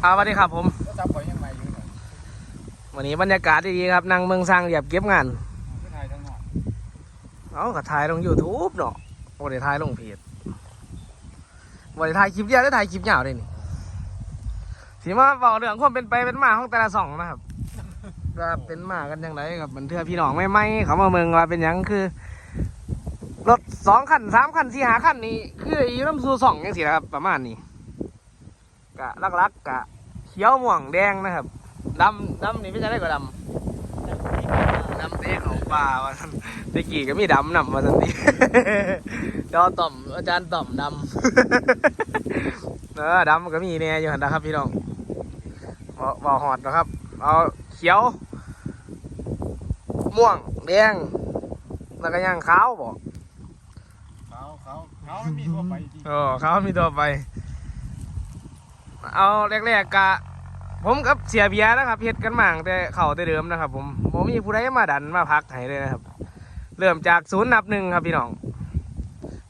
เอาสวัสดีครับผมก็จับข่อยยังใหม่อยู่เนี่ยวันนี้บรรยากาศดีๆครับนั่งเมืองสร้างเหยียบเก็บงานผู้ชายทั้งนอกเอาก็ถ่ายลง YouTube เนาะวันนี้ถ่ายลงเพจวันนี้ถ่ายคลิปยาวได้ถ่ายคลิปยาวเลยนี่สีมาบอกเรื่องความเป็นไปเป็นมาของแต่ละสองนะครับว่าเป็นมากันยังไงกับมันเทื่อพี่น้องไม่ไม่ๆเขามาเมืองว่าเป็นหยังคือ รถสองคันสามคันสี่หาคันนี้คืออยู่น้ำซูสองยังสินะครับประมาณนี้ กะลักๆกะเขียวม่วงแดงนะครับดำดำนี่ไม่ใช่ได้ก็ดำน้ำเต้ของป่าว่าซั่นตะกี้ก็มีดำนำมาสันติจอต่อมอาจารย์ต่อมดำเออดำก็มีเนี่ยอยู่หันนะครับพี่น้องบอบ่หอดนะครับ เอาเขียว ม่วงแดงแล้วก็ย่างขาวบอกเขาเขาเขามันมีทั่วไปจริงโอ้ขาวมีตัวไป เอาแรกๆกะ ผมกับเสียเบียนะครับเฮ็ดกันมาตั้งแต่เข่าแต่เดิมนะครับ ผมผมมีผู้ใดมาดันมาพักให้เลยนะครับ เริ่มจากศูนย์นับหนึ่งครับพี่น้อง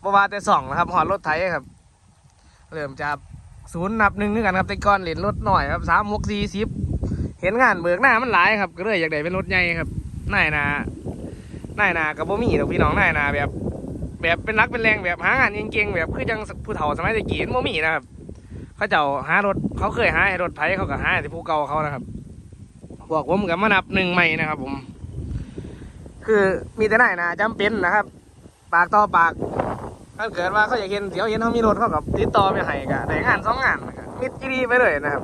บว่าแต่สองนะครับหอดรถไถครับ เริ่มจากศูนย์นับหนึ่งนึกกันครับแต่ก่อนเล่นรถหน่อยครับสามหกสี่สิบเห็นงานเบิกหน้ามันหลายครับ ก็เลยอยากได้เป็นรถใหญ่ครับนายนานายนากับบ่มีดอกพี่น้องนายนาแบบ แบบเป็นรักเป็นแรงแบบหางานเก่งๆแบบคือจังผู้เฒ่าสมัยตะกี้มันบ่มีนะครับ เขาเจ้าหารถเขาเคยหาให้รถไถเขาก็หาให้ที่ผู้เก่าเขานะครับพวกผมกับมานับหนึ่งใหม่นะครับ ผม คือมีแต่นายนาจำเป็นนะครับ ปากต่อปากถ้าเกิดว่าเขาอยากเห็นเดี๋ยวเห็นเขามีรถเขากับติดต่อไปให้กะได้งานสองงานมิดจีดีไปเลยนะครับ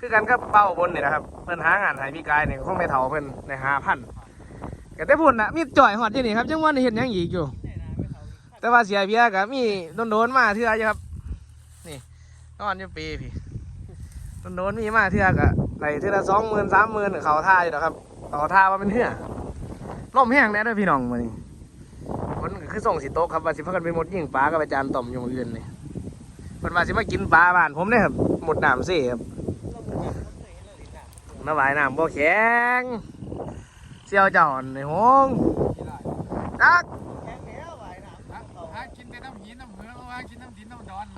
คือกันก็เป้าบนเนี่ยนะครับเพิ่นหางานให้พี่กายเนี่ยคงไม่เท่าเพิ่นในหาพันก็แต่พูดนะมีจ่อยหอดที่นี่ครับจังว่าเห็นยังอีกอยู่ แต่ว่าเสียเบียกับมีโดนๆมาเทื่ออยู่ครับ นอนอยู่ปีพี่โดนมีมาเทื่อกะไหลเทื่อละสองหมื่นสามหมื่นเขาท่าอยู่นะครับเขาท่าว่าเป็นเทื่อล่มแห้งแน่ด้วยพี่น้องมานี่มันคือส่งสิโต๊ะครับว่าสิพากันไปหมดยิงปลากับอาจารย์ต่อมยงอื่นนี่เพิ่นว่าสิมากินปลาบ้านผมเนี่ยครับหมดน้ำสีครับน้ำลายน้ำบ่แข็งเสี่ยวเจ้าในห้องจัก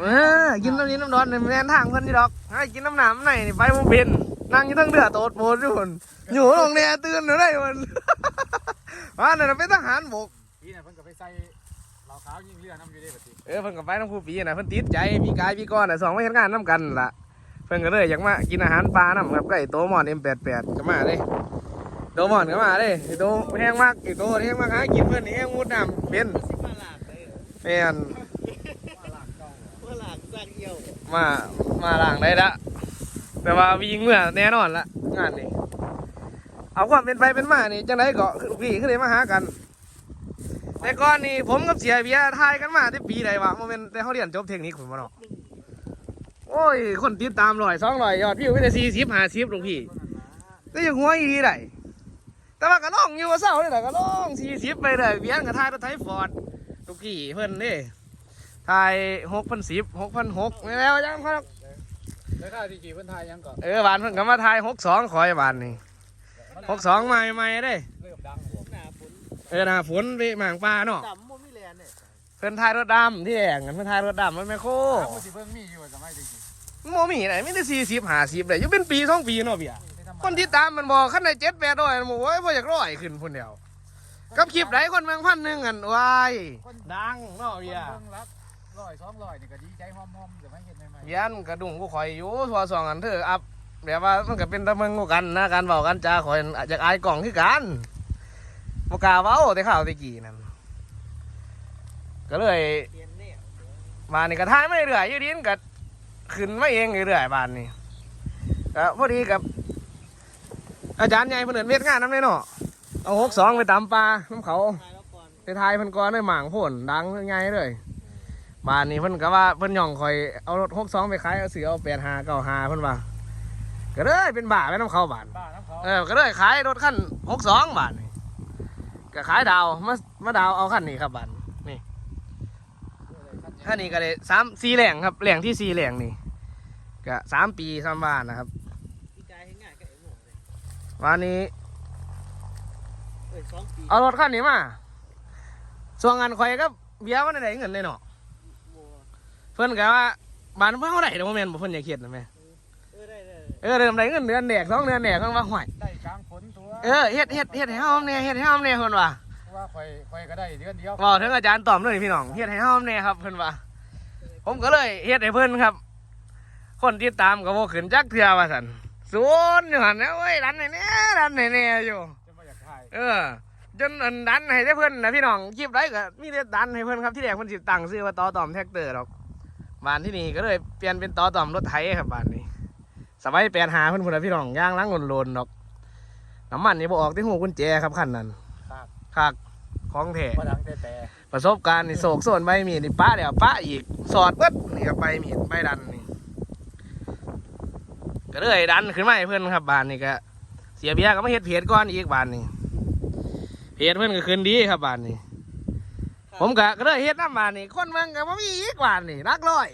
เออกินน้ำนี้น้ำร้อนนี่แม่นทางเพิ่นนี่ดอกให้กินน้ำหนามไหนนี่ไปบ่เป็นนั่งอยู่ตั้งเดือโตดโบดอยู่พุ่นอยู่ลงเนี่ยตื่นอยู่ได้พุ่นว่านั่นนะเป็นทหารบกพี่น่ะเพิ่นก็ไปใส่เหล้าขาวยิงเรือน้ำอยู่ได้ปะติเออเพิ่นก็ไปน้ำผู้ปีน่ะเพิ่นติดใจพี่กายพี่ก้อนน่ะสองมาเฮ็ดงานนํกันล่ะเพิ่นก็เลยอยากมากินอาหารปลานํครับก็ไอ้โตมอน M88 ก็มาเด้โตมอนก็มาเด้ไอ้โตแห้งมากไอ้โตแห้งมากหากินเพิ่นนี่แห้งมุดน้ำเป็นแม่น มามาล้างได้ละแต่ว่าวิ่งเมื่อแน่นอนละงานนี้เอาความเป็นไปเป็นมานี่จังไดก็พี่ขึ้นเลยมาหากัน แต่ก่อนนี่ผมกับเสียเบียทายกันมาที่ปีใดวะโมเมนต์แต่เขาเรียนจบเทคนิคผมมาเนาะโอ้ย คนติดตามลอยสองลอยยอดวิวไม่ได้สี่สิบห้าสิบลูกพี่ก็ยังหัวอีได้แต่ว่าก็ล่องอยู่ว่าเศร้าเลยแต่ก็ล่องสี่สิบไปเลยเบียร์กับทายรถไทยฟอร์ดลูกพี่เพิ่นเด้ ทายหกพันสิบหกพันหกไม่แล้วยังเขาแล้วข้าวที่กี่เพิ่นทายยังก่อนเออบานเพิ่นก็มาทายหกสองคอยบานนี่หกสองใหม่ใหม่เด้เริ่มดังบวกเออหน้าฝนไปหมางปลาเนาะดำบ่มีแลนเนี่ยเพิ่นทายรถดำที่แอ่งกันเพิ่นทายรถดำมันไม่โคถามว่าสิเบิ่งมีอยู่สมัยตะกี้โมมีไหนไม่ได้สี่สิบห้าสิบเลยอยู่เป็นปีสองปีเนาะเบียไม่ธรรมดาคนที่ตามมันบอกขั้นในเจ็ดแปดร้อยมันบอกว่าพ่ออยากร้อยขึ้นคนเดียวกับคลิปไหนคนเมืองพันหนึ่งอันวายดังเนาะคนเบียเบิ่ง ร้อยสองร้อยนี่ก็ดีใจหอมๆจะไม่เห็นใหม่เบียนกระดุงกูคอยอยู่ทัวสองอันเธอะอัพแบบว่ามันก็เป็นตะเมืองกูกันนะการเบากันจ้าคอยอาจจะอายกล่องคือกันบกล้าเว้าแต่ข่าวตะกี้นั่นก็เลย มานี่ก็ทายไม่เรื่อยยืดินก็ขึ้นมาเองเรื่อยๆบานนี่ก็พอดีกับ อาจารย์ใหญ่เพิ่นเอิ้นเวทงานน้ำเลยเนาะเอาหกสองไปตามปลาน้ำเขาไปทายพิ่นก่อนเลยหมางพ่นดังไงเลย บานนี้เพิ่นก็ว่าเพิ่นย่องคอยเอารถหกสองไปขายเอาเสือเอาแปดหาเก้าหาเพิ่นว่าก็เลยเป็นบ้าไปน้ำเขาบานบ้าน้ำเขาเออก็เลยขายรถขั้นหกสองบาทนี่ก็ขายดาวมามาดาวเอาขั้นนี้ครับบานนี่ขั้นนี้ก็เลยสามสี่แหล่งครับแหล่งที่สี่แหล่งนี่ก็สามปีสามบ้านนะครับพี่กายให้ง่ายก็ไอ้หมวกเลยวันนี้เอ้ยสองปีเอารถขั้นนี้มาส่วนงานคอยก็เบี้ยมันได้เงินเลยเนาะบัว เพิ่นก็ว่าบ้านเพิ่นเท่าไหร่เดี๋ยวโมเมนต์บ่เพิ่นอย่าเครียดนะแม่เออได้ได้เออเริ่มได้เงินเดือนแดกสองเดือนแดกกันว่าห่วยได้กลางฝนตัวเออเฮ็ดเฮ็ดเฮ็ดให้เฮาแน่เฮ็ดให้เฮาแน่เพิ่นว่าว่าคอยคอยก็ได้เดือนเดียวบอกถึงอาจารย์ตอมด้วยพี่น้องเฮ็ดให้เฮาแน่ครับเพิ่นว่า ผมก็เลยเฮ็ดให้เพิ่นครับ คนที่ตามก็บ่ขึ้นจักเทื่อว่าซั่นศูนย์อยู่หั่นนะเว้ยดันให้แน่ดันให้แน่อยู่จะมาอยากถ่ายเออจนอันดันให้ได้เพิ่นนะพี่น้องคลิปไรก็มีแต่ดันให้เพิ่นครับที่แรกเพิ่นสิตั้งชื่อว่าต่อตอมแท็กเตอร์ดอก บ้านที่นี่ก็เลยเปลี่ยนเป็นต่อตอมรถไถครับบ้านนี้ สมัยแปลนหาเพิ่นพุ่นนะพี่น้องย่างล้างโลนๆดอกน้ำมันนี่บ่ออกที่หูกุญแจครับคันนั้นครับคักของแท้มาดังแต่แต่ประสบการณ์นี่โศกโซนใบมีดนี่ป้าเดี๋ยวป้าอีกสอดเบิดนี่ก็ใบมีดใบดันนี่ก็เลยดันขึ้นมาให้เพื่อนครับบ้านนี่ก็เสียเบียร์ก็มาเฮ็ดเพจก่อนอีกบ้านนี่เพจเพื่อนก็ขึ้นดีครับบ้านนี่ ผมก็ก็เลยเฮ็ดน้ำบ้านนี่คนเมืองก็บ่มีอีกบ้านนี่นักร้อย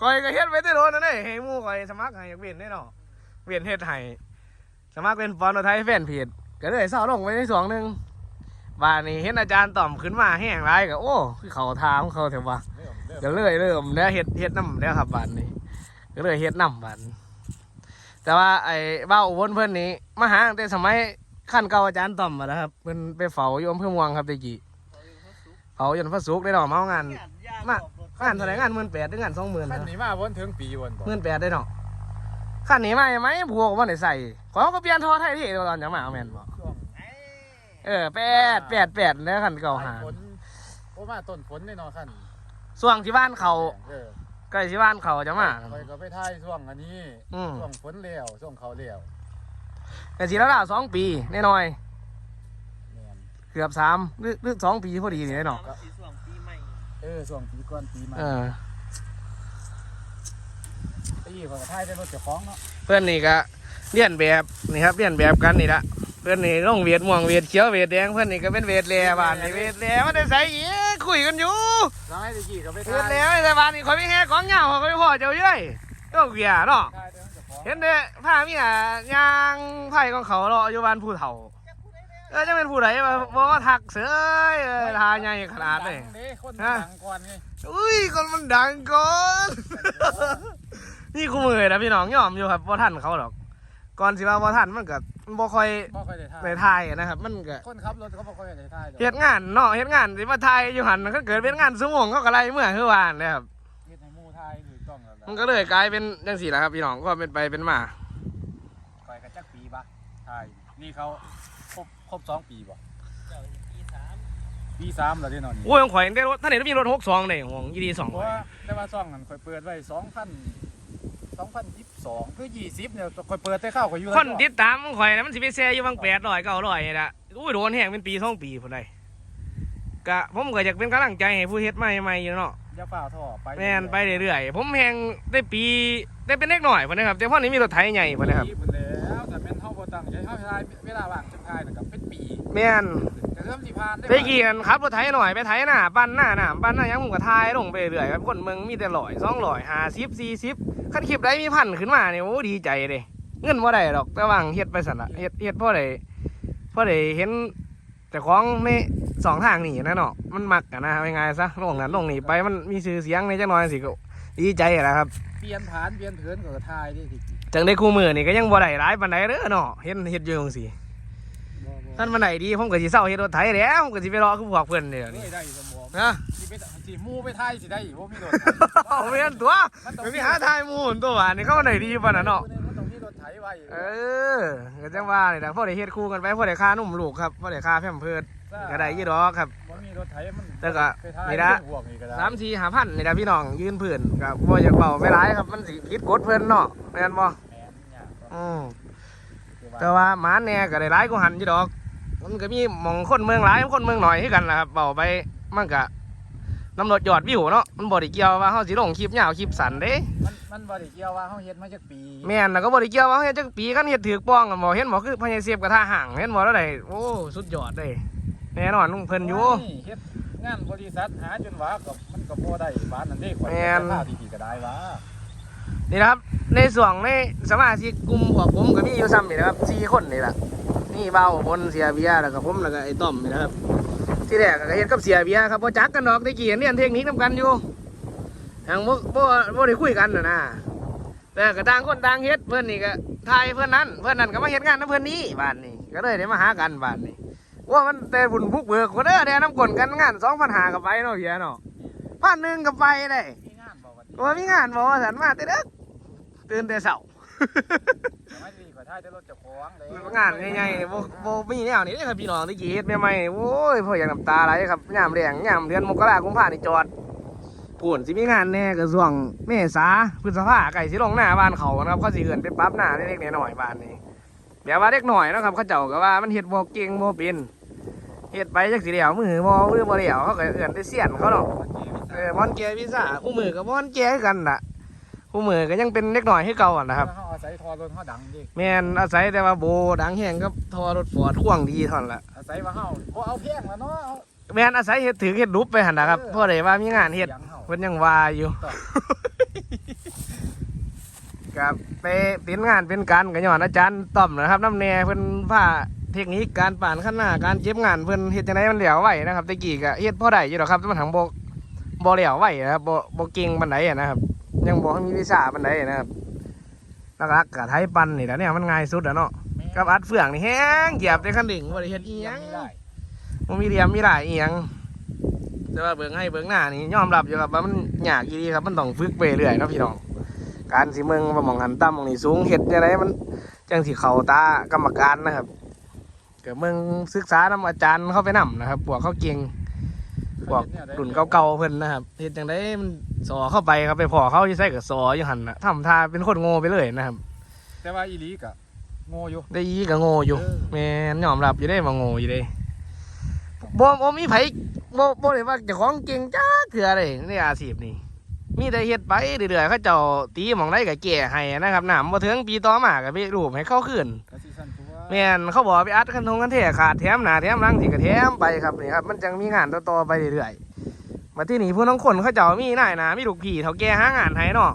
คอยก็เฮ็ดไว้แต่โดนนั่นเด้ให้หมู่คอยสมัครให้อยากเวียนได้เนาะเวียนเฮ็ดให้สมัครเป็นฟอนต์ไทยแฟนเพจก็เลยเศร้าลงไปในสองหนึงบ้านนี้เห็นอาจารย์ต่อมขึ้นมาแห้งไรก็โอ้คือเขาทางเขาเถอะวะเริ่มเริ่มก็เลยเริ่มแล้วเฮ็ดเฮ็ดน้ำแล้วครับบ้านนี้ก็เลยเฮ็ดน้ำบ้านแต่ว่าไอ้บ้าอุบลเพิ่นนี้มาหาตั้งแต่สมัย ขั้นเก่าอาจารย์ต่อมมาแล้วครับเพิ่นไปเฝ้าอยู่อำเภอเมืองครับตะกี้เฝ้าจนพระสุกร์ได้ดอกเมางานงานเท่าไหร่งานหมื่นแปดหรืองานสองหมื่นขั้นนี้มาวนถึงปีวนบ่หมื่นแปดได้เนาะขั้นนี้มาไหมพวกว่าไหนใส่ขอยก็เปลี่ยนทอไทยที่ตอนยังมาเอาแม่นบ่ช่วงเออแปดแปดแปดแล้วขั้นเก่าหาฝนโอ้มาต้นฝนแน่นอนขั้นส่วงที่บ้านเขาเออใกล้ที่บ้านเขาจะมาคอยก็ไปถ่ายช่วงอันนี้อืมช่วงฝนเลี้ยวช่วงเขาเลี้ยว แต่สีแล้วล่ะสองปีแน่นอยแม่นเกือบสามหรือหรือสองปีพอดีนี่แน่นอนสีส่วงปีใหม่เออช่วงปีก่อนปีใหม่เออปีก่อนก็ถ่ายได้รถเจ้าของเนาะเพื่อนนี่ก็เลียนแบบนี่ครับเลียนแบบกันนี่ละเพื่อนนี่ต้องเวียดม่วงเวียดเขียวเวียดแดงเพื่อนนี่ก็เป็นเวียดแลบ้านนี่เวียดแลมันได้ใส่อีกคุยกันอยู่สมัยตะกี้ก็ไปเวีถ่ายยดแลไม่แต่บ้านนี่คอยไม่แห่ของเหงาคอยไม่พอเจ้าเย้ยต้องเวียเนาะถ่ายได้รถ เจ้าของเห็นเด้ผ้ามีอะยางไผ่ของเขาเนาะอยู่บ้านผู้เฒ่า เออจะเป็นผู้ใดมาบอกว่าทักเสือยเออทาใหญ่ขนาดเลยดังด้คนฮะดังก่อนไงอุ้ยคนมันดังก่อนนี่คู่มือนะพี่น้องยอมอยู่ครับบ่ทันเขาหรอก ก่อนสิว่าบ่ทันมันก็บ่ค่อยบ่ค่อยได้ถ่ายไปทายนะครับ มันก็คนขับรถเขาบ่ค่อยได้ถ่ายดอกเฮ็ดงานเนาะเฮ็ดงานสิมาทายอยู่หันมันก็เกิดเป็นงานสมองเขาก็ไล่เมื่อคือว่านเลยครับเฮ็ดให้หมู่ถ่ายถูกต้องแล้วมันก็เลยกลายเป็นจังซี่แหละครับพี่น้องก็เป็นไปเป็นมาคอยกันจักปีบ่ถ่ายนี่เขาครบครบสองปีบ่เจ้าปีสามปีสามแล้วที่นอนนี่โอ้ยของข่อยได้รถท่านเห็นมีรถ62ได้ของยีดี2เพราะว่าแต่ว่าซ่องนั้นคอยเปิดไว้สองพันสองพันยี่สิบสองคือยี่สิบเนี่ยคอยเปิดแต่เข้าคอยอยู่คนติดตามของข่อยนะมันสิไปแซ่อยู่บาง800 900นี่ล่ะอุ้ยโดนแฮงเป็นปีสองปีพุ่นได้ก็ผมก็อยากเป็นกำลังใจให้ผู้เฮ็ดใหม่ๆอยู่เนาะ อย่าฝ่าท่อไปแม่นไปเรื่อยๆผมแหงได้ปีได้เป็นเล็กหน่อยพอนะครับแต่พ่อนี้มีรถไถใหญ่พอนะครับปีหมดแล้วแต่เป็นเท่าบ่ตั้งใจเท่าถ่ายเวลาว่างจะถ่ายนะครับเป็นปีแม่นแต่เริ่มสิผ่านได้กี่กันครับรถไถหน่อยไปไถหน้าปั้นหน้าหน้าปั้นหน้ายังผมก็ทายลงไปเรื่อยครับคนเมืองมีแต่ลอยสองลอยห้าสิบสี่สิบขั้นคลิปได้มีพันขึ้นมาเนี่ยโอ้ดีใจเลยเงินว่าได้ดอกแต่ว่างเฮ็ดไปสั่นละเฮ็ดเฮ็ดพ่อได้พ่อได้เห็น แต่ของในสองทางนี่นะเนาะมันมักกันนะยังไงซะลงนั้นลงนี่ไปมันมีชื่อเสียงในจังน้อยสิก็ดีใจแหละครับ เปลี่ยนผ่านเปลี่ยนเถินก็ถ่ายได้ทีจังได้คู่มือนี่ก็ยังบ่ได้หลายปานใดเด้อเนาะเห็นเฮ็ดอยู่จังซี่ท่านมันไหนดีผมก็สิเซาเฮ็ดรถไถแหล้วผมก็สิไปรอคือพวกเพิ่นเด้อเฮ้นี่ยได้สมองนะสิไปสิหมู่ไปถ่ายสิได้บ่มีรถเอาเวียนตัวไม่มีหาทายหมู่หั่นตัวว่านี่เขาไหนดีปานนั้นเนาะมันต้องมีรถ ไถไว้เออก็จังว่านี่ล่ะพอได้เฮ็ดคู่กันไปพอได้ค่านุ่มลูกครับพอได้ค่าแพมเพิร์ดก็ได้ยี่ดอกครับบ่มีรถไถมันแต่ก็ไปถ่ายนี่นะพวกนี่ก็ได้สามสี่หาพันนี่ล่ะพี่น้องยืนพื้นก็บ่อยากเบาไม่หลายครับมันสิผิดกฎเพิ่นเนาะแม่นบ่แม่นเนี่ยอืมคือแต่ว่าหมาแน่ก็ได้หลายกว่าหันอยู่ดอก มันก็มีหมองคนเมืองหลายคนเมืองหน่อยคือกันล่ะครับเบาไปมันก็ น้ำรถยอดวิวเนาะมันบ่ได้เกี่ยวว่าเฮาสิลงคลิปยาวคลิปสั้นเด้มันมันบ่ได้เกี่ยวว่าเฮาเฮ็ดมาจักปีแม่นแล้วก็บ่ได้เกี่ยวว่าเฮ็ดจักปีกันเฮ็ดถือป้องกันบ่เห็นบ่คือพญาเสียบกระทะห่างเห็นบ่แล้วได้โอ้สุดยอดเลยแน่นอนลุงเพิ่นอยู่นี่เฮ็ดงานบริษัทหาจนว่าก็มันก็บ่ได้บ้านนั่นเด้ข่อยแม่นค่าดีๆก็ได้ว่านี่นะครับ ในส่วนในสมาชิกกลุ่มพวกผมก็มีอยู่ซ้ำนี่นะครับสี่คนนี่ล่ะนี่เบาบนเสียเบียร์แล้วก็ผมแล้วก็ไอ้ต้อมนี่นะครับ ที่แรกก็เฮ็ดกับเสียเบียร์ครับบ่จักกันดอกตะกี้เรียนเทคนิคนํกันอยู่ทางบ่บ่บ่ได้คุยกันน่ะนะแต่ก็ต่างคนต่างเฮ็ดเพื่อนนี่ก็ทายเพื่อนนั้น เพื่อนนั้นก็มาเฮ็ดงานน้ำเพื่อนนี้บ้านนี้ก็เลยได้มาหากันบ้านนี้ว่ามันแต่บุญพุกเบิกคนเด้อได้น้ำกลนกันงานสองพันหากับไปเนาะเฮียเนาะพันหนึ่งกับไปได้มีงานบอกว่าว่ามีงานบอกว่าสันมาแต่เด็กตื่นแต่เช้าสมัยนี้ก็ ท่ายแต่รถเจะคล้าของเลยงานใหญ่ๆบ่บ่มีแนวนี้เลยครับพี่น้องที่กี่เฮ็ดใหม่ๆโอ้ยพ่ออยากน้ำตาไหลครับยามแรงยามเดือนมกราคมกุมภานนี่จอดพูนสิมีงานแน่ก็ช่วงเมษาพฤษภาไก่สิลงหน้าบ้านเขานะครับเขาสิเอินไปปั๊บหน้าเล็กๆน้อยบ้านนี้แบบว่าเล็กหน่อยนะครับเขาเจ้าก็ว่ามันเฮ็ดบ่เก่งบ่เป็นเฮ็ดไปจักสิเดียวมือโบ่มือบ่เดียวเขาก็เอิ้นแต่เสียนเขาเนาะเออมอนแกวีซ่าคู่มือกับมอนแกคือกันน่ะ คู่มือก็ยังเป็นเล็กหน่อยคือเก่าอะนะครับเขาอาศัยทอรถเขาดังดิแม่นอาศัยแต่ว่าโบดังแห้งกับทอรถฟอร์ดข่วงดีเท่านั้นละอาศัยว่าเฮาบ่เอาแพงแล้วเนาะเอาแม่นอาศัยเฮ็ดถือเฮ็ดรูปไปหันนะครับเพราะได้ว่ามีงานเฮ็ดสียงเฮาเพิ่นยังว่าอยู่ต่อกับไปเป็นงานเป็นการก็ย้อนอาจารย์ต้อมนะครับน้ำแน่เพิ่นพาเทคนิคการป่านขั้นหน้าการเจ็บงานเพิ่นเฮ็ดจังไดมันเหลียวไหวนะครับตะกี้ก็เฮ็ดพอได้อยู่ดอกครับแต่มันถังบ่บ่เหลียวไหวนะครับบ่บ่เก่งปานใดอะนะครับ ยังบ่มีวิชาปานใดนะครับหลักๆก็ไทยปันนี่แหละเนี่ยมันง่ายสุดอะเนาะกับอัดเฟืองนี่แฮงเหยียบได้คันดึงบ่ได้เฮ็ดอีหยังไม่ได้มันมีเหลี่ยมมีหลายเอียงแต่ว่าเบื้องให้เบื้องหน้านี่ยอมรับอยู่ครับว่ามันยากอีดีครับมันต้องฝึกไปเรื่อยเนาะพี่น้องการสิเมืองว่าหมองหันต่ำหมองนี่สูงเห็ดจังไดมันจังสิเข้าตากรรมการนะครับเกิดเมืองศึกษานำอาจารย์เข้าไปนํนะครับพวกเขาเก่งพวกรุ่นเก่าๆเพิ่นนะครับเฮ็ดจังไดมัน สอเข้าไปครับไปพอเขาอยู่ใส่กับสออยู่หั่นน่ะทำท่าเป็นคนโง่ไปเลยนะครับ แต่ว่าอีหลีก็โง่อยู่ได้ยีก็โง่อยู่เออแม่นยอมรับอยู่ได้ว่าโง่อยู่เด้บ่บ่มีไผบ่บ่ได้ว่าเจ้าของเก่งจ้าเถื่อเลยในอาชีพนี้มีแต่เฮ็ดไปเรื่อยๆเขาเจ้าตีหม่องใดก็แก้ให้นะครับน้ำบ่ถึงปีต่อมาก็ไปรูปให้เขาคืนก็สิซั่นตัวแม่นเขาบอกไปอัดคันทงกันเทขาดแถมหน้าแถมหลังสิก็แถมไปครับนี่ครับมันจังมีงานต่อๆไปเรื่อยๆ มาที่นี่ผู้ทั้งคนเขาเจ้ามีหน่ายนามีลูกพี่เฒ่าแก่ห้างานให้เนาะ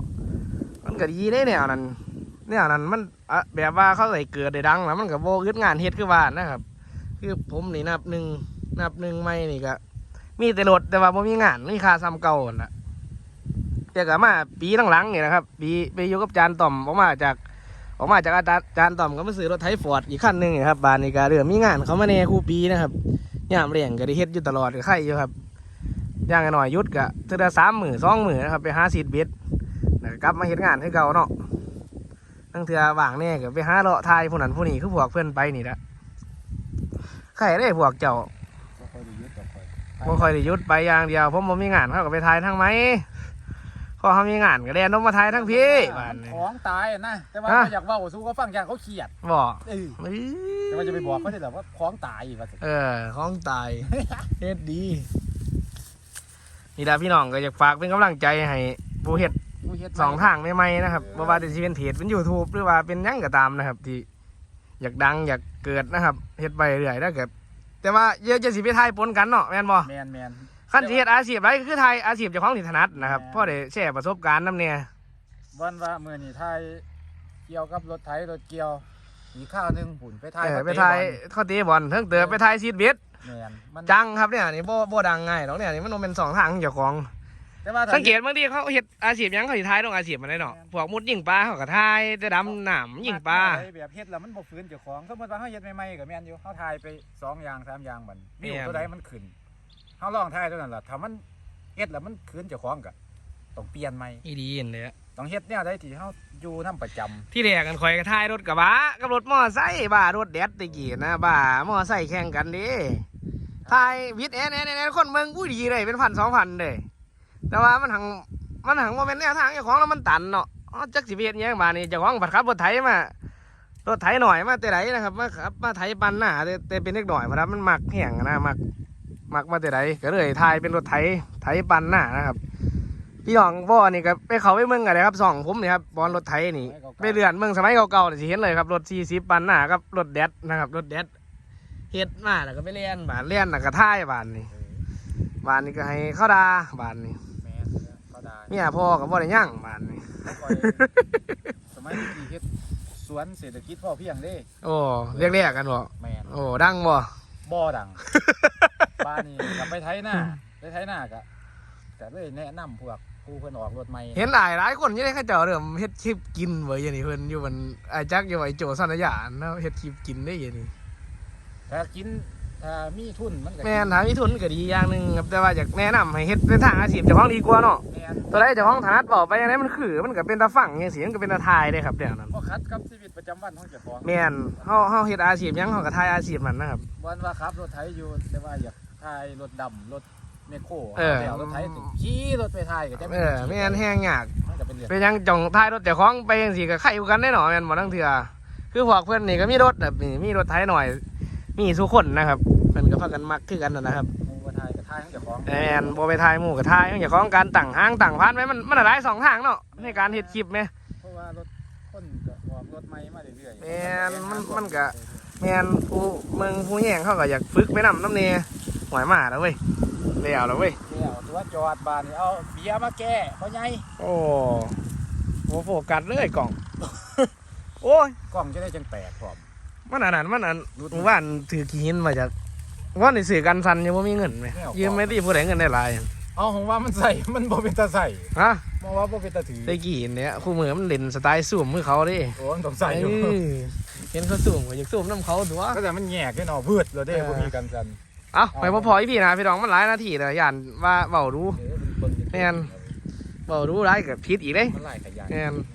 มันก็ดีได้แนวนั้นแนวนั้นมันอะแบบว่าเขาได้เกิดได้ดังแล้วมันก็บ่อึดงานเฮ็ดคือว่านะครับ คือผมนี่นับหนึ่งนับหนึ่งไม่นี่ก็มีแต่รถแต่ว่าบ่มีงานมีค่าซ้ำเก่านล่ะแต่ก็มาปีหลังๆนี่นะครับ ปีไปอยู่กับจานต่อมออกมาจากออกมาจากอาจารย์จารย์ต่อมก็มาซื้อรถไถฟอร์ดอีกคันหนึ่งนะครับบานนี้ก็เรื่องมีงานเขามาแน่คู่ปีนะครับยามเรียงก็ได้เฮ็ดอยู่ตลอดก็ไข่อยู่ครับ ย่างหน่อยๆหยุดก็เทื่อละสามหมื่นสองหมื่นนะครับไปหาซีดเบ็ดแล้วก็กลับมาเฮ็ดงานให้เก่าเนาะตั้งเทื่อว่างแน่ก็ไปหาเลาะทายผู้นั้นผู้นี้คือพวกเพื่อนไปนี่ละไข่ได้พวกเจ้าบ่ค่อยได้ยึดดอกค่อยบ่ค่อยได้หยุดไปอย่างเดียวผมบ่มีงานเขาก็ไปทายทั้งไหมพอเขามีงานก็แล่นลงมาทายทั้งพี่บ้านมันนี้ของตายอะนะแต่ว่าฮะเขาอยากเว้าสู้เขาฟังอย่างเขาเครียดบ่เออเอ้ยแต่ว่าจะไปบอกเขาได้หรอว่าของตายว่าสิเออของตายเฮ็ดดี นี่แหละพี่น้องก็อยากฝากเป็นกำลังใจให้ผู้เฮ็ดผู้เฮ็ดสองทางใหม่ๆนะครับบ่ว่าจะสิเป็นเพจเป็น YouTube หรือว่าเป็นหยังก็ตามนะครับ ที่อยากดังอยากเกิดนะครับเฮ็ดไปเรื่อยถ้าเกิดแต่ว่าเยอะจะสิไปทายปนกันเนาะแม่นบ่แมนแมนคันสิเฮ็ดอาชีพไรก็คือทายอาชีพเจ้าของที่ถนัดนะครับแม่นพอได้แชร์ประสบการณ์นำเนี่ยวันว่ามื่อนี่ไทยเกี่ยวกับรถไถรถเกี่ยวอีกข้าวหนึงผุ่นไปไทยเออเขาไปเตะทายบอลเขาตีบอลเทิงเตือไปทายซีดเบ็ด แมนมันจังครับเนี่ยนี่บ่บ่ดังง่ายหรอกเนี่ยนี่มันบ่เป็นสองทางเจ้าของ แต่ว่าถ้าสังเกตบางทีเขาเฮ็ดอาชีพหยังเขาสิทายต้องอาชีพมันได้เนาะพวกมุดยิงปลาเขาก็ทายแต่ดำน้ำยิงปลาไแบบเฮ็ดแล้วมันบ่ฟื้นเจ้าของสมมติว่าเฮาเฮ็ดใหม่ๆก็แม่นอยู่เฮาทายไปสองอย่างสามอย่างมันวิวแม่น ตัวใดมันขึ้นเฮาลองทายตัวนั้นล่ะถ้ามันเฮ็ดแล้วมันคืนเจ้าของก็ต้องเปลี่ยนใหม่อีดีเห็นเลยอะต้องเฮ็ดแนวใดที่เฮาอยู่นำประจำที่แรกกันคอยก็ทายรถกระบะกับรถมอไซค์บ้ารถแดดตะกี้นะบ้ามอไซค์แข่งกันเดิ ทายวิทย์แอนแอนแอนแอนคนเมืองอุ้ยดีเลยเป็นพันสองพันเลยแต่ว่ามันหังมันหังว่าเป็นแนวทางเจ้าของแล้วมันตันเนาะอ้อจักสิเบียดยังบ้านี่เจ้าของบัดขับรถไถมารถไถหน่อยมาแต่ไหนนะครับมาขับมาไถปันหน้าแต่แต่เป็นเล็กหน่อยเพราะว่ามันมักแห้งนะมักมักมาแต่ไหนก็เลยทายเป็นรถไถไถปันหน้านะครับพี่น้องบ่นี่ก็ไปเขาไปเมืองกันเลยครับสองผมนี่ครับบอลรถไถนี่ไปเรือนเมืองสมัยเก่าๆเนี่ยสิเห็นเลยครับรถสี่สิบปันหน้ากับรถแดดนะครับรถแดด เฮ็ดมาแล้วก็ไปเลียนบานเลียนแล้วก็ท่ายบานนี่บานนี่ก็ให้เข้าดาบานนี่แม่นก็ได้เมียพ่อก็บ่ได้ย่างบานนี่คอยสมัยที่เฮ็ดสวนเศรษฐกิจพอเพียงเด้ โอ้เรียกเรียกกันบ่แม่นโอ้ดังบ่บ่ดัง บ้านนี้กลับไปไถหน้าไปไถหน้าก็ก็เลยแนะนำพวกกูเพิ่นออกรถใหม่เห็นหลายหลายคนอยังได้เข้าเจ้าเริ่มเฮ็ดคลิปกินเว้ยอย่างนี้เพิ่นอยู่มันไอ้จักอยู่ไอ้โจสันยานเนาะเฮ็ดคลิปกินได้อย่างนี้ ถ้ากินถ้ามีทุนมันก็แม่นถามมีทุนก็ดีอย่างหนึงครับแต่ว่าอยากแนะนำให้เฮ็ดเป็นทางอาชีพเจ้าของดีกว่าเนาะแม่นตัวใดเจ้าของถนัดบอกไปอย่างนั้นมันคือมันก็เป็นตาฟังจังซี่มันก็เป็นตาทายได้ครับเดี๋ยวนั้นบ่คัดกับชีวิตประจำวันของเจ้าของแม่นเฮาเฮาเฮ็ดอาชีพหยังเฮาก็ทายอาชีพมันนะครับวันว่าขับรถไถอยู่แต่ว่าอยากถ่ายรถดำรถเมคโครเออแล้วรถไถติดขี่รถไปถ่ายก็จะเออแม่นแห้งยาก มันก็เป็นเรื่องเป็นหยังจ่องทายรถเจ้าของไปจังซี่ก็ใครอยู่กันได้หนอแม่นบ่ทั้งเทื่อคือพวกเพิ่นนี่ก็มีรถแบบนี้มีรถไถหน่อย มีทุกคนนะครับเพิ่นก็พากันมักคือกันนั่นนะครับหมูก็ถ่ายก็ถ่ายของเจ้าของแอนบ่ไปทายหมู่กับทายอย่างของการตั้งห้างตั้งพันไว้มันมันหลายสองทางเนาะในการเฮ็ดคลิปแม่เพราะว่ารถคนก็ออกรถใหม่มาเรื่อยๆแม่นมันมันก็ แม่นผู้เมืองผู้แย่งเขาก็อยากฝึกไปนำน้ำเนหวยมาแล้วเว้ยแล้วแล้วเว้ยเดี๋ยวตัวจอดบานนี่เอาเบียร์มาแก้เพราะไงโอ้โหโฟกัสเลยกล่อง โอ้ย กล้องจะได้จังแตกพร้อม มันอันนั้นมันอันหมู่บ้านถือขี้หินมาจากว่าในสื่อกันสันยังบ่มีเงินไหมยืมไม่ตีผู้ใดเงินได้หลายเอาของว่ามันใส่ มันบ่เป็นตาใส่ฮะมองว่าบ่เป็นตาถือได้กี่หินเนี่ยคู่มือมันเล่นสไตล์สูมมือเขาดิโอ้มันต้องใส่อยู่เออเห็นเขาสูมก็อยากสูมน้ำเขาตัว ก็แต่มันแยกได้เนาะพืดเลยเด้เออ บ่มีกันสันเอาไปพอพออีพี่นะพี่น้องมันหลายนาทีเลยย่านว่าเบารู้เออมันเบิ่งแม่น เบารู้ร้ายกับพิษอีกเลยมันไล่ขยายแม่นแ